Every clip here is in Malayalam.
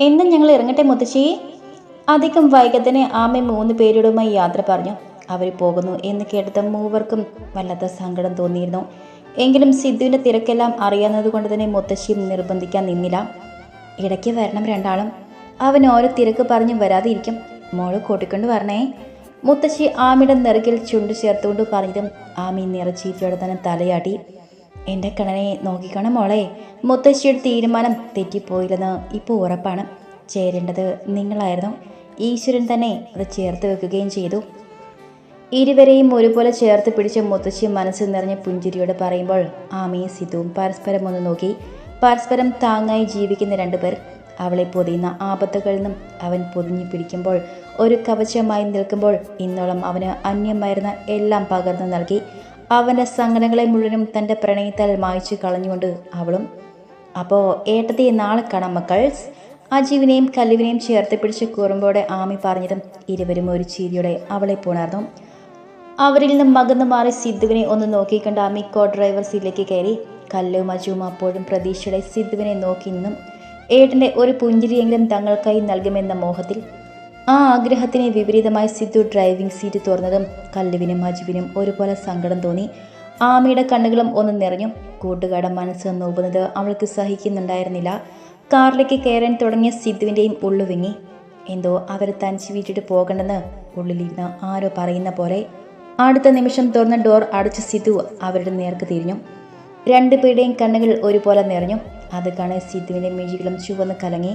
എന്നും ഞങ്ങൾ ഇറങ്ങട്ടെ മുത്തശ്ശി? അധികം വൈകത്തിന് ആമ മൂന്ന് പേരോടുമായി യാത്ര പറഞ്ഞു. അവർ പോകുന്നു എന്ന് കേട്ടത് മൂവർക്കും വല്ലാത്ത സങ്കടം തോന്നിയിരുന്നു. എങ്കിലും സിദ്ധുവിന്റെ തിരക്കെല്ലാം അറിയാവുന്നത് കൊണ്ട് തന്നെ മുത്തശ്ശിയും നിർബന്ധിക്കാൻ നിന്നില്ല. ഇടയ്ക്ക് വരണം രണ്ടാളും. അവൻ ഓരോ തിരക്ക് പറഞ്ഞു വരാതിരിക്കും. മോൾ കൂട്ടിക്കൊണ്ട് വരണേ. മുത്തശ്ശി ആമിയുടെ നെറുകിൽ ചുണ്ടു ചേർത്തുകൊണ്ട് പറഞ്ഞതും ആമി നിറച്ചീറ്റയോടെ തന്നെ തലയാട്ടി. എന്റെ കണ്ണനെ നോക്കിക്കണം മോളെ. മുത്തശ്ശിയുടെ തീരുമാനം തെറ്റിപ്പോയില്ലെന്ന് ഇപ്പോൾ ഉറപ്പാണ്. ചേരേണ്ടത് നിങ്ങളായിരുന്നു. ഈശ്വരൻ തന്നെ അത് ചേർത്ത് വെക്കുകയും ചെയ്തു. ഇരുവരെയും ഒരുപോലെ ചേർത്ത് പിടിച്ച മുത്തശ്ശി മനസ്സ് നിറഞ്ഞ പുഞ്ചിരിയോട് പറയുമ്പോൾ ആമയും സിദ്ധുവും പരസ്പരം ഒന്ന് നോക്കി. പരസ്പരം താങ്ങായി ജീവിക്കുന്ന രണ്ടുപേർ അവളെ പൊതിയുന്ന ആപത്തുകളിൽ നിന്നും അവൻ പൊതിഞ്ഞു പിടിക്കുമ്പോൾ ഒരു കവചമായി നിൽക്കുമ്പോൾ ഇന്നോളം അവന് അന്യമായിരുന്ന എല്ലാം പകർന്നു നൽകി. അവന്റെ സങ്കടങ്ങളെ മുഴുവനും തന്റെ പ്രണയത്താൽ മായ്ച്ചു കളഞ്ഞുകൊണ്ട് അവളും അപ്പോൾ ഏട്ടത്തെ നാളെ കാണാം മക്കൾസ് അജീവിനെയും കല്ലുവിനെയും ചേർത്ത് പിടിച്ച് കൂറുമ്പോടെ ആമി പറഞ്ഞതും ഇരുവരും ഒരു ചിരിയോടെ അവളെ പുണർന്നു. അവരിൽ നിന്നും മകന്നു മാറി സിദ്ധുവിനെ ഒന്ന് നോക്കിക്കൊണ്ട് ആമി കോ ഡ്രൈവർ സീറ്റിലേക്ക് കയറി. കല്ലും അജുവും അപ്പോഴും പ്രതീക്ഷയുടെ സിദ്ധുവിനെ നോക്കി നിന്നും ഏട്ടന്റെ ഒരു പുഞ്ചിരിയെങ്കിലും തങ്ങൾക്കായി നൽകുമെന്ന മോഹത്തിൽ ആ ആഗ്രഹത്തിന് വിപരീതമായി സിദ്ധു ഡ്രൈവിംഗ് സീറ്റ് തുറന്നതും കല്ലുവിനും അജുവിനും ഒരുപോലെ സങ്കടം തോന്നി. ആമയുടെ കണ്ണുകളും ഒന്ന് നിറഞ്ഞു കൂട്ടുകാരുടെ മനസ്സ് നോക്കുന്നത് അവൾക്ക് സഹിക്കുന്നുണ്ടായിരുന്നില്ല. കാറിലേക്ക് കയറാൻ തുടങ്ങിയ സിദ്ധുവിന്റെയും ഉള്ളുവിങ്ങി എന്തോ അവരെ തനിച്ച് വീട്ടിട്ട് പോകണ്ടെന്ന് ഉള്ളിലിരുന്ന് ആരോ പറയുന്ന പോലെ. അടുത്ത നിമിഷം തുറന്ന ഡോർ അടച്ച സിദ്ധു അവരുടെ നേർക്ക് തിരിഞ്ഞു. രണ്ടുപേരുടെയും കണ്ണുകൾ ഒരുപോലെ നിറഞ്ഞു. അത് കാണാൻ സിദ്ധുവിന്റെ മിഴികളും ചുവന്ന് കലങ്ങി.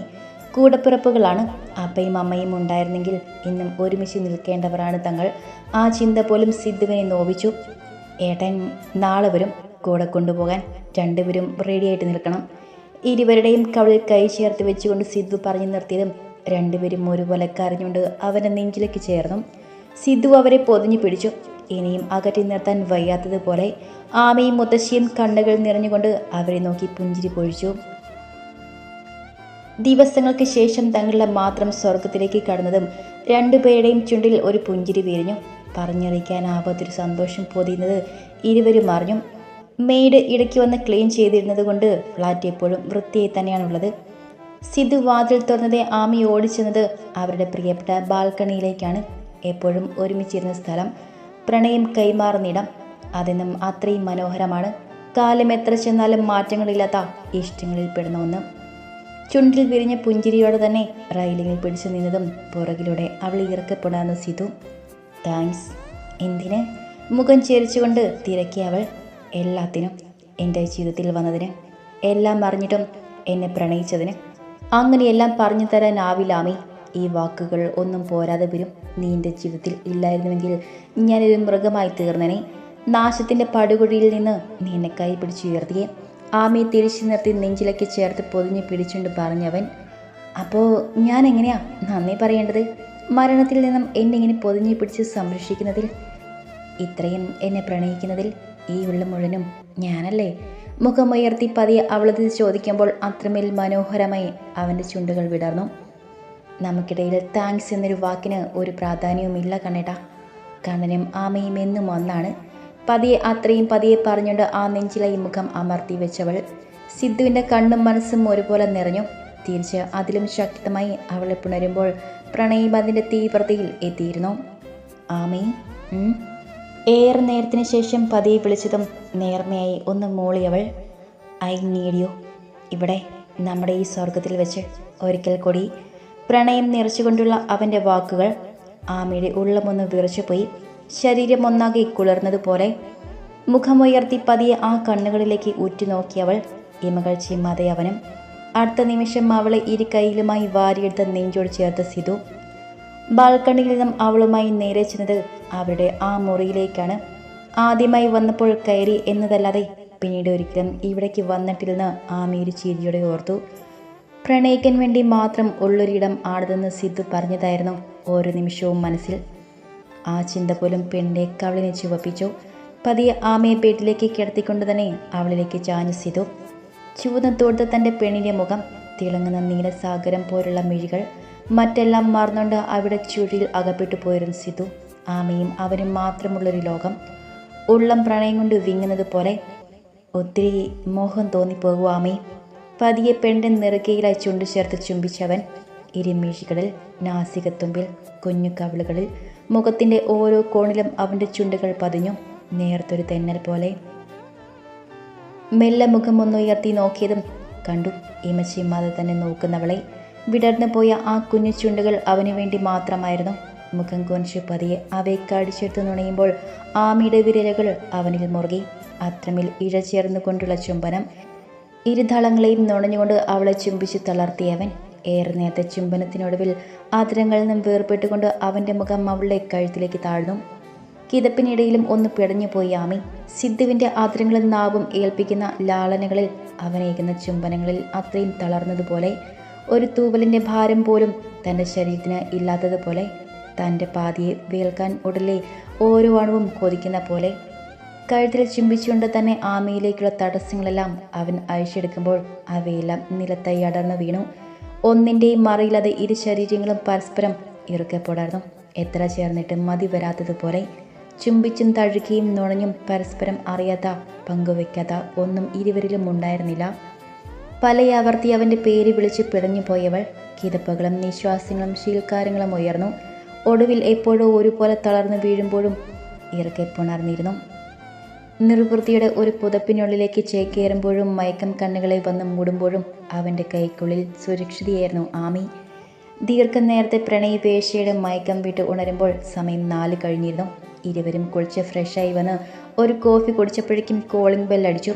കൂടപ്പിറപ്പുകളാണ്. അപ്പയും അമ്മയും ഉണ്ടായിരുന്നെങ്കിൽ ഇന്നും ഒരുമിച്ച് നിൽക്കേണ്ടവരാണ് തങ്ങൾ. ആ ചിന്ത പോലും സിദ്ധുവിനെ നോവിച്ചു. ഏട്ടൻ നാളെ വരും കൂടെ കൊണ്ടുപോകാൻ രണ്ടുപേരും റെഡിയായിട്ട് നിൽക്കണം. ഇരുവരുടെയും കവളിൽ കൈ ചേർത്ത് വെച്ചുകൊണ്ട് സിദ്ധു പറഞ്ഞു നിർത്തിയതും രണ്ടുപേരും ഒരുപോലെ കരഞ്ഞുകൊണ്ട് അവനെ നെഞ്ചിലേക്ക് ചേർന്നു. സിദ്ധു അവരെ പൊതിഞ്ഞു പിടിച്ചു. ഇനിയും അകറ്റി നിർത്താൻ വയ്യാത്തതുപോലെ ആമയും മുത്തശ്ശിയും കണ്ണുകൾ നിറഞ്ഞുകൊണ്ട് അവരെ നോക്കി പുഞ്ചിരി പൊഴിച്ചു. ദിവസങ്ങൾക്ക് ശേഷം തങ്ങളുടെ മാത്രം സ്വർഗത്തിലേക്ക് കടന്നതും രണ്ടുപേരുടെയും ചുണ്ടിൽ ഒരു പുഞ്ചിരി വിരിഞ്ഞു പറഞ്ഞറിയിക്കാനാവാത്തൊരു സന്തോഷം പൊതിയുന്നത് ഇരുവരും അറിഞ്ഞു. മെയ്ഡ് ഇടയ്ക്ക് വന്ന് ക്ലീൻ ചെയ്തിരുന്നത് കൊണ്ട് ഫ്ലാറ്റ് എപ്പോഴും വൃത്തിയായി തന്നെയാണുള്ളത്. സിധു വാതിൽ തുറന്നത് ആമി ഓടിച്ചെന്നത് അവരുടെ പ്രിയപ്പെട്ട ബാൽക്കണിയിലേക്കാണ്. എപ്പോഴും ഒരുമിച്ചിരുന്ന സ്ഥലം. പ്രണയം കൈമാറുന്നിടം അതെന്നും അത്രയും മനോഹരമാണ്. കാലം എത്ര ചെന്നാലും മാറ്റങ്ങളില്ലാത്ത ഇഷ്ടങ്ങളിൽ പെടുന്ന ഒന്ന്. ചുണ്ടിൽ വിരിഞ്ഞ പുഞ്ചിരിയോടെ തന്നെ റൈലിങ്ങിൽ പിടിച്ചു നിന്നതും പുറകിലൂടെ അവൾ ഇറക്കപ്പെടാന്ന് സിതു താങ്ക്സ്. എന്തിന്? മുഖം ചേരിച്ചുകൊണ്ട് തിരക്കി അവൾ. എല്ലാത്തിനും എന്റെ ജീവിതത്തിൽ വന്നതിന് എല്ലാം അറിഞ്ഞിട്ടും എന്നെ പ്രണയിച്ചതിന് അങ്ങനെയെല്ലാം പറഞ്ഞു തരാനാവില്ലാമി ഈ വാക്കുകൾ ഒന്നും പോരാതെ വരും. നീ എന്റെ ജീവിതത്തിൽ ഇല്ലായിരുന്നുവെങ്കിൽ ഞാനൊരു മൃഗമായി തീർന്നനെ. നാശത്തിന്റെ പടുകുഴിയിൽ നിന്ന് നീ എന്നെ കൈ പിടിച്ചുയർത്തിയേ ആമയെ തിരിച്ചു നിർത്തി നെഞ്ചിലേക്ക് ചേർത്ത് പൊതിഞ്ഞ് പിടിച്ചുകൊണ്ട് പറഞ്ഞവൻ അപ്പോൾ ഞാൻ എങ്ങനെയാ നന്ദി പറയേണ്ടത്? മരണത്തിൽ നിന്നും എന്നെ ഇങ്ങനെ പൊതിഞ്ഞു പിടിച്ച് സംരക്ഷിക്കുന്നതിൽ ഇത്രയും എന്നെ പ്രണയിക്കുന്നതിൽ ഈ ഉള്ള മുഴുവനും ഞാനല്ലേ? മുഖമുയർത്തി പതിയെ അവളത് ചോദിക്കുമ്പോൾ അത്രമേൽ മനോഹരമായി അവന്റെ ചുണ്ടുകൾ വിടർന്നു. നമുക്കിടയിൽ താങ്ക്സ് എന്നൊരു വാക്കിന് ഒരു പ്രാധാന്യവുമില്ല കണ്ണേട്ടാ. കണ്ണനും ആമയും എന്നും ഒന്നാണ്. പതിയെ അത്രയും പതിയെ പറഞ്ഞുകൊണ്ട് ആ നെഞ്ചിലായി മുഖം അമർത്തി വെച്ചവൾ സിദ്ധുവിന്റെ കണ്ണും മനസ്സും ഒരുപോലെ നിറഞ്ഞു. തിരിച്ച് അതിലും ശക്തമായി അവളെ പുണരുമ്പോൾ പ്രണയം അതിന്റെ തീവ്രതയിൽ എത്തിയിരുന്നു. ആമേ. ഏറെ നേരത്തിന് ശേഷം പതിയെ വിളിച്ചതും നേർമയായി ഒന്ന് മൂളിയവൾ ഐ നീഡ് യു. ഇവിടെ നമ്മുടെ ഈ സ്വർഗത്തിൽ വെച്ച് ഒരിക്കൽ കൂടി. പ്രണയം നിറച്ചുകൊണ്ടുള്ള അവന്റെ വാക്കുകൾ ആമയുടെ ഉള്ളമൊന്ന് വിറച്ചുപോയി. ശരീരം ഒന്നാകെ കുളിർന്നതുപോലെ മുഖമുയർത്തി പതിയെ ആ കണ്ണുകളിലേക്ക് ഉറ്റുനോക്കിയവൾ ഇമകൾ ചിമ്മാതെ അവനും. അടുത്ത നിമിഷം അവളെ ഇരു കൈയിലുമായി വാരിയെടുത്ത നെഞ്ചോട് ചേർത്ത് സിധു. ബാൽക്കണിയിൽ നിന്നും അവളുമായി നേരെ ചെന്നത് അവരുടെ ആ മുറിയിലേക്കാണ്. ആദ്യമായി വന്നപ്പോൾ കയറി എന്നതല്ലാതെ പിന്നീട് ഒരിക്കലും ഇവിടേക്ക് വന്നിട്ടില്ലെന്ന് ആമയൊരു ചിരിയോടെ ഓർത്തു. പ്രണയിക്കാൻ വേണ്ടി മാത്രം ഉള്ളൊരിടം ആടതെന്ന് സിദ്ധു പറഞ്ഞതായിരുന്നു ഓരോ നിമിഷവും മനസ്സിൽ. ആ ചിന്ത പോലും പെണ്ണിനെ കവളിനെ ചുവപ്പിച്ചു. പതിയെ ആമയെ പേട്ടിലേക്ക് കിടത്തിക്കൊണ്ട് തന്നെ അവളിലേക്ക് ചാഞ്ഞു സിതു. ചുവന്ന തോടുത്ത തന്റെ പെണ്ണിന്റെ മുഖം തിളങ്ങുന്ന നീലസാഗരം പോലുള്ള മിഴികൾ മറ്റെല്ലാം മറന്നുകൊണ്ട് അവിടെ ചുഴിയിൽ അകപ്പെട്ടു പോയിരുന്നു സിധു ആമയും അവനും മാത്രമുള്ളൊരു ലോകം. ഉള്ളം പ്രണയം കൊണ്ട് വിങ്ങുന്നത് പോലെ ഒത്തിരി മോഹം തോന്നിപ്പോകൂ ആമേ. പതിയെ പെണ്ണിന്റെ നെറുകയിലായി ചുണ്ടു ചേർത്ത് ചുംബിച്ചവൻ ഇരുമീഴികളിൽ നാസികത്തുമ്പിൽ കുഞ്ഞു കവിളുകളിൽ മുഖത്തിന്റെ ഓരോ കോണിലും അവന്റെ ചുണ്ടുകൾ പതിഞ്ഞു. നേർത്തൊരു തെന്നൽ പോലെ. മെല്ലെ മുഖം ഒന്നുയർത്തി നോക്കിയതും കണ്ടു. ഇമച്ചിമാതെ തന്നെ നോക്കുന്നവളെ. വിടർന്നു പോയ ആ കുഞ്ഞു ചുണ്ടുകൾ അവന് വേണ്ടി മാത്രമായിരുന്നു. മുഖം കൊഞ്ചു പതിയെ അവയെ കടിച്ചെടുത്ത് നുണയുമ്പോൾ ആമിയുടെ വിരലുകൾ അവനിൽ മുറുകി. അത്രമിൽ ഇഴചേർന്നുകൊണ്ടുള്ള ചുംബനം. ഇരുതളങ്ങളെയും നുണഞ്ഞുകൊണ്ട് അവളെ ചുംബിച്ച് തളർത്തിയവൻ. ഏറെ നേരത്തെ ചുംബനത്തിനൊടുവിൽ ആദരങ്ങളിൽ നിന്നും വേർപെട്ടുകൊണ്ട് അവന്റെ മുഖം അവളുടെ കഴുത്തിലേക്ക് താഴ്ന്നു. കിതപ്പിനിടയിലും ഒന്ന് പിടഞ്ഞുപോയി ആമി. സിദ്ധുവിന്റെ ആദരങ്ങളിൽ നാവും ഏൽപ്പിക്കുന്ന ലാളനകളിൽ അവനേക്കുന്ന ചുംബനങ്ങളിൽ അത്രയും തളർന്നതുപോലെ ഒരു തൂവലിന്റെ ഭാരം പോലും തന്റെ ശരീരത്തിന് ഇല്ലാത്തതുപോലെ തന്റെ പാതിയെ വേൽക്കാൻ ഉടലെ ഓരോ അണുവും കൊതിക്കുന്ന പോലെ. കഴുത്തിൽ ചുംബിച്ചുകൊണ്ട് തന്നെ ആമയിലേക്കുള്ള തടസ്സങ്ങളെല്ലാം അവൻ അഴിച്ചെടുക്കുമ്പോൾ അവയെല്ലാം നിലത്തായി അടർന്നു വീണു. ഒന്നിന്റെയും മറിയില്ലാതെ ഇരു ശരീരങ്ങളും പരസ്പരം ഇറുക്കപ്പെടായിരുന്നു എത്ര ചേർന്നിട്ട് മതി വരാത്തതുപോലെ ചുംബിച്ചും തഴുകിയും നുണഞ്ഞും പരസ്പരം അറിയാത്ത പങ്കുവെക്കാത്ത ഒന്നും ഇരുവരിലും ഉണ്ടായിരുന്നില്ല. പലയാവർത്തി അവന്റെ പേര് വിളിച്ച് പിടഞ്ഞു പോയവൾ കിതപ്പുകളും നിശ്വാസങ്ങളും ശീൽക്കാരങ്ങളും ഉയർന്നു. ഒടുവിൽ എപ്പോഴോ ഒരുപോലെ തളർന്നു വീഴുമ്പോഴും ഇറക്കെ പുണർന്നിരുന്നു. നിർവൃത്തിയുടെ ഒരു പുതപ്പിനുള്ളിലേക്ക് ചേക്കേറുമ്പോഴും മയക്കം കണ്ണുകളെ വന്ന് മൂടുമ്പോഴും അവന്റെ കൈക്കുള്ളിൽ സുരക്ഷിതയായിരുന്നു ആമി. ദീർഘനേരത്തെ പ്രണയപേശയുടെ മയക്കം വിട്ട് ഉണരുമ്പോൾ സമയം നാല് കഴിഞ്ഞിരുന്നു. ഇരുവരും കുളിച്ച് ഫ്രഷായി വന്ന് ഒരു കോഫി കുടിച്ചപ്പോഴേക്കും കോളിംഗ് ബെൽ അടിച്ചു.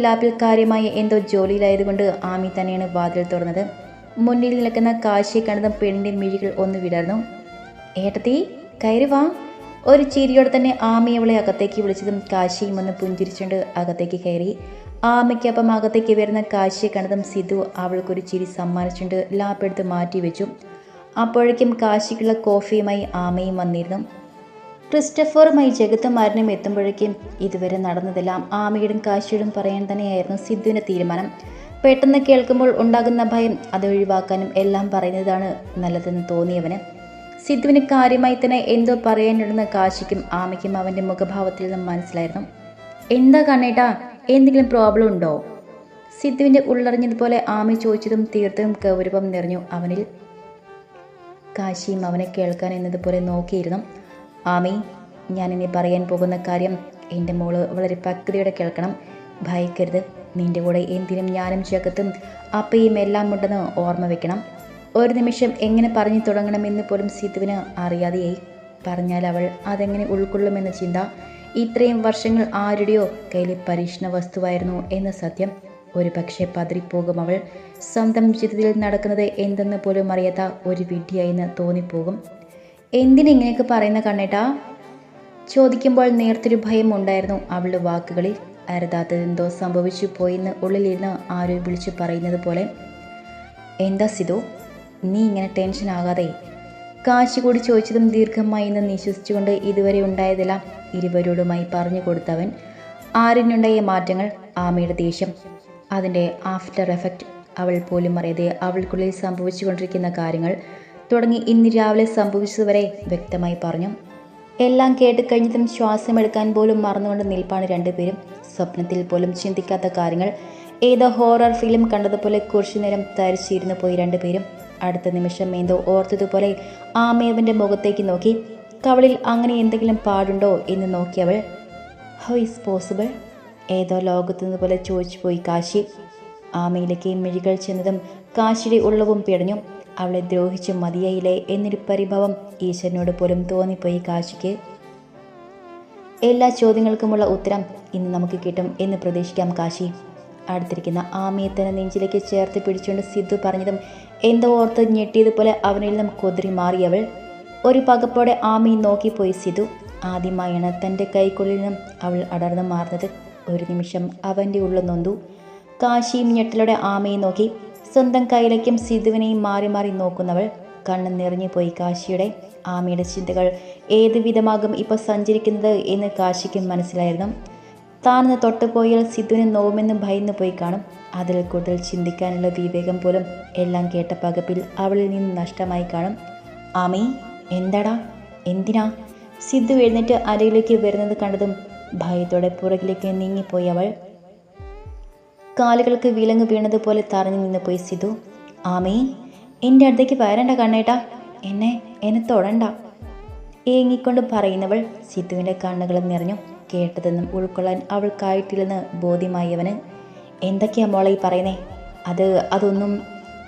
ലാബിൽ കാര്യമായ എന്തോ ജോലിയിലായതുകൊണ്ട് ആമി തന്നെയാണ് വാതിൽ തുറന്നത്. മുന്നിൽ നിൽക്കുന്ന കാശിയെ കണ്ടതും പെണ്ണിന്റെ മിഴികൾ ഒന്ന് വിടർന്നു. ഏട്ടത്തി കയറി വാ. ഒരു ചിരിയോടെ തന്നെ ആമി അവളെ അകത്തേക്ക് വിളിച്ചതും കാശിയും ഒന്ന് പുഞ്ചിരിച്ചുകൊണ്ട് അകത്തേക്ക് കയറി. ആമയ്ക്കൊപ്പം അകത്തേക്ക് വരുന്ന കാശിയെ കണ്ടതും സിധു അവൾക്കൊരു ചിരി സമ്മാനിച്ചുകൊണ്ട് ലാപ്പെടുത്ത് മാറ്റി വെച്ചു. അപ്പോഴേക്കും കാശിക്കുള്ള കോഫിയുമായി ആമയും വന്നിരുന്നു. ക്രിസ്റ്റഫറുമായി ജഗത്തും മരണം എത്തുമ്പോഴേക്കും ഇതുവരെ നടന്നതെല്ലാം ആമയുടെയും കാശിയുടെയും പറയാൻ തന്നെയായിരുന്നു സിദ്ധുവിന്റെ തീരുമാനം. പെട്ടെന്ന് കേൾക്കുമ്പോൾ ഉണ്ടാകുന്ന ഭയം അത് ഒഴിവാക്കാനും എല്ലാം പറയുന്നതാണ് നല്ലതെന്ന് തോന്നിയവന്. സിദ്ധുവിന് കാര്യമായി തന്നെ എന്തോ പറയാനുണ്ടെന്ന് കാശിക്കും ആമയ്ക്കും അവന്റെ മുഖഭാവത്തിൽ നിന്നും മനസ്സിലായിരുന്നു. എന്താ കണ്ണേട്ടാ എന്തെങ്കിലും പ്രോബ്ലം ഉണ്ടോ? സിദ്ധുവിന്റെ ഉള്ളറിഞ്ഞതുപോലെ ആമി ചോദിച്ചതും തീർത്തും ഗൗരവം നിറഞ്ഞു അവനിൽ. കാശിയും അവനെ കേൾക്കാൻ എന്നതുപോലെ നോക്കിയിരുന്നു. ആമി ഞാനിനി പറയാൻ പോകുന്ന കാര്യം എന്റെ മോൾ വളരെ പക്വതയോടെ കേൾക്കണം. ഭയക്കരുത് നിന്റെ കൂടെ എന്തിനും ഞാനും ചേക്കത്തും അപ്പയും എല്ലാം ഉണ്ടെന്ന് ഓർമ്മ വെക്കണം. ഒരു നിമിഷം എങ്ങനെ പറഞ്ഞു തുടങ്ങണമെന്ന് പോലും സീതുവിന് അറിയാതെയായി. പറഞ്ഞാൽ അവൾ അതെങ്ങനെ ഉൾക്കൊള്ളുമെന്ന ചിന്ത ഇത്രയും വർഷങ്ങൾ ആരുടെയോ കയ്യിലെ പരീക്ഷണ വസ്തുവായിരുന്നു എന്ന സത്യം. ഒരു പക്ഷേ പതറിപ്പോകും അവൾ. സ്വന്തം ജീവിതത്തിൽ നടക്കുന്നത് എന്തെന്ന് പോലും അറിയാത്ത ഒരു വിഡ്ഢിയായെന്ന് തോന്നിപ്പോകും. എന്തിനിങ്ങനെയൊക്കെ പറയുന്ന കണ്ണേട്ടാ? ചോദിക്കുമ്പോൾ നേർത്തൊരു ഭയം ഉണ്ടായിരുന്നു അവളുടെ വാക്കുകളിൽ. അരുതാത്തതെന്തോ സംഭവിച്ചു പോയെന്ന് ഉള്ളിലിരുന്ന് ആരോ വിളിച്ചു പറയുന്നത് പോലെ. എന്താ സിധു നീ ഇങ്ങനെ ടെൻഷൻ ആകാതെ. കാശി കൂടി ചോദിച്ചതും ദീർഘമായി എന്ന് നിശ്വസിച്ചുകൊണ്ട് ഇതുവരെ ഉണ്ടായതെല്ലാം ഇരുവരോടുമായി പറഞ്ഞു കൊടുത്തവൻ ആരിനുണ്ടായ മാറ്റങ്ങൾ ആമയുടെ ദേഷ്യം. അതിന്റെ ആഫ്റ്റർ എഫക്റ്റ് അവൾ പോലും അറിയാതെ അവൾക്കുള്ളിൽ സംഭവിച്ചുകൊണ്ടിരിക്കുന്ന കാര്യങ്ങൾ തുടങ്ങി ഇന്ന് രാവിലെ സംഭവിച്ചതുവരെ വ്യക്തമായി പറഞ്ഞു. എല്ലാം കേട്ട് കഴിഞ്ഞതും ശ്വാസമെടുക്കാൻ പോലും മറന്നുകൊണ്ട് നിൽപ്പാണ് രണ്ടുപേരും. സ്വപ്നത്തിൽ പോലും ചിന്തിക്കാത്ത കാര്യങ്ങൾ. ഏതോ ഹോറർ ഫിലിം കണ്ടതുപോലെ കുറച്ചു നേരം തരിച്ചിരുന്നു പോയി രണ്ടുപേരും. അടുത്ത നിമിഷം എന്തോ ഓർത്തതുപോലെ ആമേവിന്റെ മുഖത്തേക്ക് നോക്കി. കവളിൽ അങ്ങനെ എന്തെങ്കിലും പാടുണ്ടോ എന്ന് നോക്കിയവൾ ഹൗ ഇസ് പോസിബിൾ? ഏതോ ലോകത്തു നിന്ന് പോലെ ചോദിച്ചു പോയി കാശി. ആമയിലേക്ക് മിഴികൾ ചെന്നതും കാശിയുടെ ഉള്ളവും പിടഞ്ഞു. അവളെ ദ്രോഹിച്ചു മതിയായില്ലേ എന്നൊരു പരിഭവം ഈശ്വരനോട് പോലും തോന്നിപ്പോയി കാശിക്ക്. എല്ലാ ചോദ്യങ്ങൾക്കുമുള്ള ഉത്തരം ഇന്ന് നമുക്ക് കിട്ടും എന്ന് പ്രതീക്ഷിക്കാം കാശി. അടുത്തിരിക്കുന്ന ആമയെ തന്നെ നെഞ്ചിലേക്ക് ചേർത്ത് പിടിച്ചുകൊണ്ട് സിദ്ധു പറഞ്ഞതും എന്തോ ഓർത്ത് ഞെട്ടിയതുപോലെ അവനിൽ നിന്നും കുതിരി മാറിയവൾ ഒരു പകപ്പോടെ ആമയെ നോക്കിപ്പോയി സിധു ആദ്യമായാണ് തന്റെ കൈക്കുള്ളിൽ നിന്നും അവൾ അടർന്നു മാറുന്നത്. ഒരു നിമിഷം അവന്റെ ഉള്ളിൽ നൊന്തു. കാശിയും ഞെട്ടലോടെ ആമയെ നോക്കി സ്വന്തം കൈയിലേക്കും സിധുവിനെയും മാറി മാറി നോക്കുന്നവൾ കണ്ണ് നിറഞ്ഞു പോയി കാശിയുടെ. ആമയുടെ ചിന്തകൾ ഏത് വിധമാകും ഇപ്പോൾ സഞ്ചരിക്കുന്നത് എന്ന് കാശിക്കും മനസ്സിലായിരുന്നു. താനൊന്ന് തൊട്ടുപോയാൽ സിദ്ധുവിനെ നോവുമെന്ന് ഭയന്ന് പോയി കാണും. അതിൽ കൂടുതൽ ചിന്തിക്കാനുള്ള വിവേകം പോലും എല്ലാം കേട്ട പകപ്പിൽ അവളിൽ നിന്ന് നഷ്ടമായി കാണും. ആമി എന്താടാ? എന്തിനാ? സിദ്ധു എഴുന്നേറ്റ് അരയിലേക്ക് വരുന്നത് കണ്ടതും ഭയത്തോടെ പുറകിലേക്ക് നീങ്ങിപ്പോയി അവൾ. കാലുകൾക്ക് വിലങ്ങ് വീണതുപോലെ തറഞ്ഞു നിന്ന് പോയി സിധു ആമേ എന്റെ അടുത്തേക്ക് വരണ്ട കണ്ണേട്ടാ. എന്നെ എന്നെ തൊടണ്ട. ഏങ്ങിക്കൊണ്ട് പറയുന്നവൾ സിദ്ധുവിന്റെ കണ്ണുകളും നിറഞ്ഞു. കേട്ടതെന്നും ഉൾക്കൊള്ളാൻ അവൾക്കായിട്ടില്ലെന്ന് ബോധ്യമായവന് എന്തൊക്കെയാ മോളെ ഈ പറയുന്നേ? അത് അതൊന്നും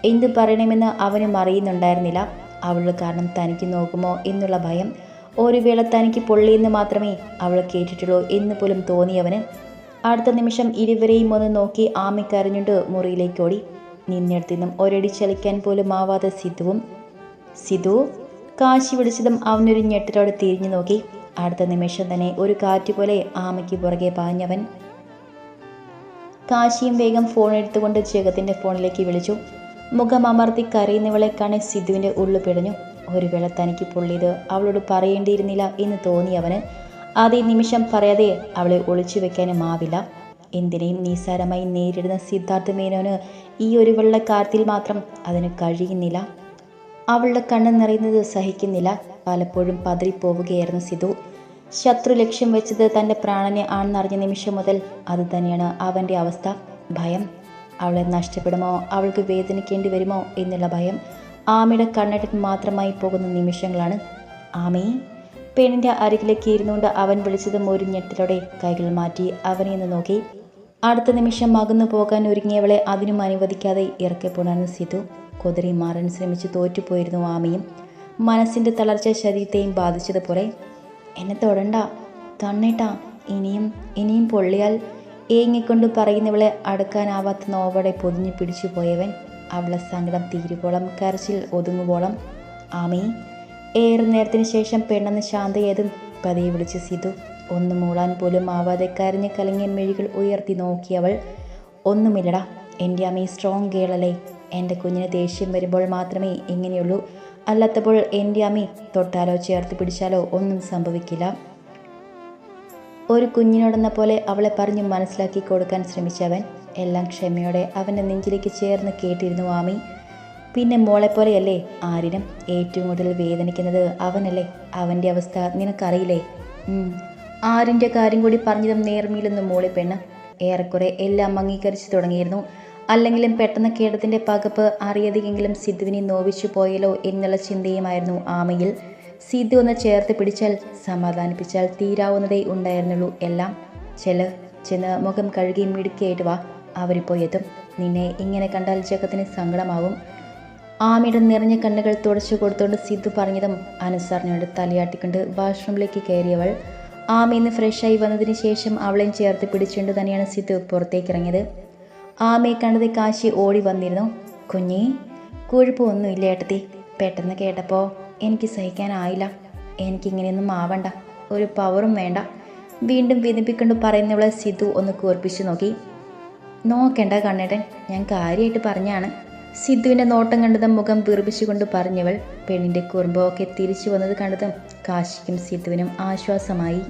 എന്തു പറയണമെന്ന് അവനും അറിയുന്നുണ്ടായിരുന്നില്ല. അവൾ കാരണം തനിക്ക് നോക്കുമോ എന്നുള്ള ഭയം ഒരു വേള തനിക്ക് പൊള്ളിയെന്ന് മാത്രമേ അവൾ കേട്ടിട്ടുള്ളൂ എന്ന് പോലും തോന്നിയവന്. അടുത്ത നിമിഷം ഇരുവരെയും ഒന്ന് നോക്കി ആമിക്കരഞ്ഞുകൊണ്ട് മുറിയിലേക്ക് ഓടി. നിന്നിടത്തു നിന്നും ഒരടി ചലിക്കാൻ പോലും ആവാതെ സിധുവും സിധു കാശി വിളിച്ചതും അവനൊരു ഞെട്ടലോടെ തിരിഞ്ഞു നോക്കി. അടുത്ത നിമിഷം തന്നെ ഒരു കാറ്റ് പോലെ ആമയ്ക്ക് പുറകെ പാഞ്ഞവൻ. കാശിയും വേഗം ഫോൺ എടുത്തുകൊണ്ട് ജഗത്തിന്റെ ഫോണിലേക്ക് വിളിച്ചു. മുഖം അമർത്തി കരയുന്നവളെ കാണെ സിദ്ധുവിന്റെ ഉള്ളു പിടഞ്ഞു. ഒരു വേള തനിക്ക് പൊള്ളിയത് അവളോട് പറയേണ്ടിയിരുന്നില്ല എന്ന് തോന്നി അവന് അതേ നിമിഷം പറയാതെ അവളെ ഒളിച്ചു വെക്കാനും ആവില്ല. എന്തിനേയും നിസ്സാരമായി നേരിടുന്ന സിദ്ധാർത്ഥ മേനോന് ഈ ഒരു വെള്ളക്കാര്യത്തിൽ മാത്രം അതിന് കഴിയുന്നില്ല. അവളുടെ കണ്ണ് നിറയുന്നത് സഹിക്കുന്നില്ല. പലപ്പോഴും പതറിപ്പോവുകയായിരുന്നു സിധു ശത്രു ലക്ഷ്യം വെച്ചത് തന്റെ പ്രാണനെ ആണെന്നറിഞ്ഞ നിമിഷം മുതൽ അത് തന്നെയാണ് അവന്റെ അവസ്ഥ. ഭയം. അവളെ നഷ്ടപ്പെടുമോ? അവൾക്ക് വേദനിക്കേണ്ടി വരുമോ എന്നുള്ള ഭയം. ആമയുടെ കണ്ണടൻ മാത്രമായി പോകുന്ന നിമിഷങ്ങളാണ്. ആമയെ പെണ്ണിന്റെ അരികിലേക്ക് ഇരുന്നുകൊണ്ട് അവൻ വിളിച്ചതും ഒരു ഞെട്ടലോടെ കൈകൾ മാറ്റി അവനെ ഒന്ന് നോക്കി. അടുത്ത നിമിഷം അകന്നു പോകാൻ ഒരുങ്ങിയവളെ അതിനും അനുവദിക്കാതെ ഇറക്കപ്പെടാൻ സിധു കുതിരി മാറാൻ ശ്രമിച്ചു തോറ്റുപോയിരുന്നു ആമയും. മനസ്സിന്റെ തളർച്ച ശരീരത്തെയും ബാധിച്ചതുപോലെ എന്നെ തൊടണ്ട കണ്ണേട്ടാ ഇനിയും ഇനിയും പൊള്ളിയാൽ ഏങ്ങിക്കൊണ്ട് പറയുന്നവളെ അടുക്കാനാവാത്ത നോവടെ പൊതിഞ്ഞു പിടിച്ചു പോയവൻ അവളെ സങ്കടം തീരുവോളം കരച്ചിൽ ഒതുങ്ങുവോളം. ആമി ഏറെ നേരത്തിന് ശേഷം പെണ്ണെന്ന് ശാന്തയേതും പതിയെ വിളിച്ച് സിധു ഒന്ന് മൂളാൻ പോലും ആവാതെ കരഞ്ഞ് കലങ്ങിയ മെഴികൾ ഉയർത്തി നോക്കിയവൾ ഒന്നുമില്ലടാ എന്റെ അമ്മ സ്ട്രോങ് ഗേളല്ലേ എന്റെ കുഞ്ഞിന് ദേഷ്യം വരുമ്പോൾ മാത്രമേ ഇങ്ങനെയുള്ളൂ. അല്ലാത്തപ്പോൾ എന്റെ അമ്മി തൊട്ടാലോ ചേർത്ത് പിടിച്ചാലോ ഒന്നും സംഭവിക്കില്ല. ഒരു കുഞ്ഞിനോടെന്ന പോലെ അവളെ പറഞ്ഞ് മനസ്സിലാക്കി കൊടുക്കാൻ ശ്രമിച്ചവൻ എല്ലാം ക്ഷമയോടെ അവന്റെ നെഞ്ചിലേക്ക് ചേർന്ന് കേട്ടിരുന്നു ആമി. പിന്നെ മോളെപ്പോലെയല്ലേ ആരിനും ഏറ്റവും കൂടുതൽ വേദനിക്കുന്നത് അവനല്ലേ? അവന്റെ അവസ്ഥ നിനക്കറിയില്ലേ. ആരിന്റെ കാര്യം കൂടി പറഞ്ഞതും നേർമയിലൊന്നും മോളെ പെണ്ണ്. ഏറെക്കുറെ എല്ലാം അംഗീകരിച്ചു തുടങ്ങിയിരുന്നു. അല്ലെങ്കിലും പെട്ടെന്ന് കേടത്തിന്റെ പകപ്പ് അറിയതെങ്കിലും സിദ്ധുവിനെ നോവിച്ചു പോയല്ലോ എന്നുള്ള ചിന്തയുമായിരുന്നു ആമയിൽ. സിദ്ധു ഒന്ന് ചേർത്ത് പിടിച്ചാൽ സമാധാനിപ്പിച്ചാൽ തീരാവുന്നതേ ഉണ്ടായിരുന്നുള്ളൂ എല്ലാം. ചെൽ ചെന്ന് മുഖം കഴുകി മിടുക്കിയായിട്ട് വാ അവരിപ്പോൾ എത്തും. നിന്നെ ഇങ്ങനെ കണ്ടാൽ ജഗത്തിന് സങ്കടമാവും. ആമയുടെ നിറഞ്ഞ കണ്ണുകൾ തുടച്ചു കൊടുത്തുകൊണ്ട് സിദ്ധു പറഞ്ഞതും അനുസരണയോട് തലയാട്ടിക്കൊണ്ട് വാഷ്റൂമിലേക്ക് കയറിയവൾ. ആമയിന്ന് ഫ്രഷായി വന്നതിന് ശേഷം അവളെയും ചേർത്ത് പിടിച്ചുകൊണ്ട് തന്നെയാണ് സിദ്ധു പുറത്തേക്ക് ഇറങ്ങിയത് ആമയെ കണ്ടത് കാശി ഓടി വന്നിരുന്നു. കുഞ്ഞി കുഴപ്പമൊന്നുമില്ല ഏട്ടത്തി. പെട്ടെന്ന് കേട്ടപ്പോൾ എനിക്ക് സഹിക്കാനായില്ല. എനിക്കിങ്ങനെയൊന്നും ആവണ്ട. ഒരു പവറും വേണ്ട. വീണ്ടും വിനിപ്പിക്കൊണ്ട് പറയുന്നവളെ സിധു ഒന്ന് കൂർപ്പിച്ചു നോക്കി. നോക്കണ്ട കണ്ണേട്ടൻ. ഞാൻ കാര്യമായിട്ട് പറഞ്ഞാണ്. സിദ്ധുവിന്റെ നോട്ടം കണ്ടതും മുഖം വീർപ്പിച്ചുകൊണ്ട് പറഞ്ഞവൾ പെണ്ണിന്റെ കുറുമ്പൊക്കെ തിരിച്ചു വന്നത് കണ്ടതും കാശിക്കും സിദ്ധുവിനും ആശ്വാസമായി.